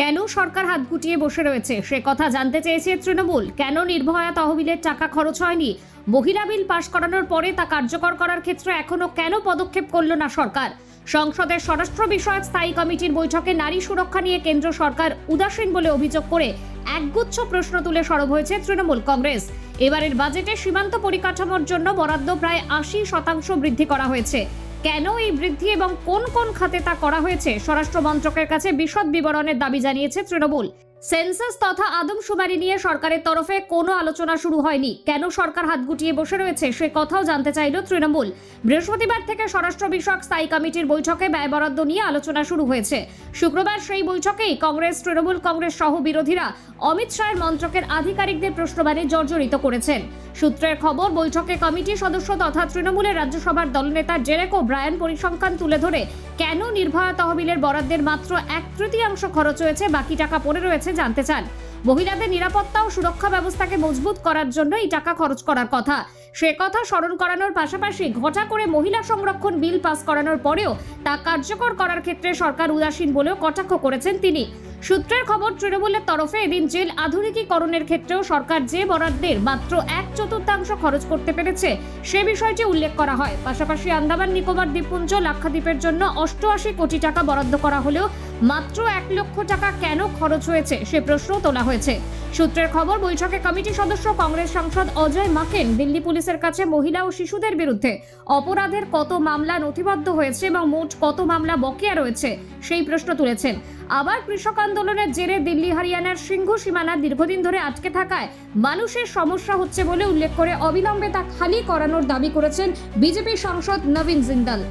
কেন সরকার হাত গুটিয়ে বসে রয়েছে? সে কথা জানতে চেয়েছে তৃণমূল। কেন নির্ভয়া তহবিলের টাকা খরচ হয়নি? মহিলা বিল পাশ করানোর পরে তা কার্যকর করার ক্ষেত্রে এখনও কেন পদক্ষেপ করল না সরকার? সংসদের স্বরাষ্ট্র বিষয়ক স্থায়ী কমিটির বৈঠকে নারী সুরক্ষা নিয়ে কেন্দ্র সরকার উদাসীন বলে অভিযোগ করে একগুচ্ছ প্রশ্ন তুলে সরব হয়েছে তৃণমূল কংগ্রেস। এবারের বাজেটে সীমান্ত পরিকাঠামোর জন্য বরাদ্দ প্রায় আশি শতাংশ বৃদ্ধি করা হয়েছে। কেন এই বৃদ্ধি এবং কোন কোন খাতে তা করা হয়েছে? স্বরাষ্ট্র মন্ত্রকের কাছে বিশদ বিবরণের দাবি জানিয়েছে তৃণমূল। সেন্সাস তথা আদমশুমারি নিয়ে সরকারের তরফে কোনো আলোচনা শুরু হয়নি। কেন সরকার হাত গুটিয়ে বসে রয়েছে সে কথাও জানতে চাইল তৃণমূল। বৃহস্পতিবার থেকে স্বরাষ্ট্র বিষয়ক স্থায়ী কমিটির বৈঠকে ব্যয় বরাদ্দ নিয়ে আলোচনা শুরু হয়েছে। শুক্রবার সেই বৈঠকেই কংগ্রেস, তৃণমূল কংগ্রেস সহ বিরোধীরা অমিত শাহের মন্ত্রকের আধিকারিকদের প্রশ্নবাণে জর্জরিত করেছেন। সূত্রের খবর, বৈঠকে কমিটির সদস্য তথা তৃণমূলের রাজ্যসভার দলনেতা জেরেকো ব্রায়ান পরিসংখ্যান তুলে ধরে কেন নির্ভয়া তহবিলের বরাদ্দের মাত্র এক তৃতীয়াংশ খরচ হয়েছে, বাকি টাকা পড়ে রয়েছে জানতে চান। মহিলাদের নিরাপত্তা ও সুরক্ষা ব্যবস্থাকে মজবুত করার জন্য এই টাকা খরচ করার কথা। সে কথা স্মরণ করানোর পাশাপাশি ঘটা করে মহিলা সংরক্ষণ বিল পাস করানোর পরেও তা কার্যকর করার ক্ষেত্রে সরকার উদাসীন বলেও কটাক্ষ করেছেন তিনি। সূত্রের খবর, তৃণমূলের তরফে এদিন জেল আধুনিকীকরণের ক্ষেত্রেও সরকার যে বরাদ্দের মাত্র এক চতুর্থাংশ খরচ করতে পেরেছে, সে বিষয়টি উল্লেখ করা হয়। পাশাপাশি আন্দামান নিকোবর দ্বীপপুঞ্জ লাক্ষাদ্বীপের জন্য অষ্টআশি কোটি টাকা বরাদ্দ করা হলেও মাত্র এক লক্ষ টাকা কেন খরচ হয়েছে সে প্রশ্নও তোলা হয়েছে। সূত্রের খবর, বৈঠকে কমিটি সদস্য কংগ্রেস সাংসদ অজয় মাকেন দিল্লি পুলিশের কাছে মহিলা ও শিশুদের বিরুদ্ধে অপরাধের কত মামলা নথিবদ্ধ হয়েছে এবং মোট কত মামলা বকেয়া রয়েছে সেই প্রশ্ন তুলেছেন। আবার কৃষক আন্দোলনের জেরে দিল্লি, হরিয়ানার সিংহ সীমানা দীর্ঘদিন ধরে আটকে থাকায় মানুষের সমস্যা হচ্ছে বলে উল্লেখ করে অবিলম্বে তা খালি করানোর দাবি করেছেন বিজেপি সাংসদ নবীন জিন্দাল।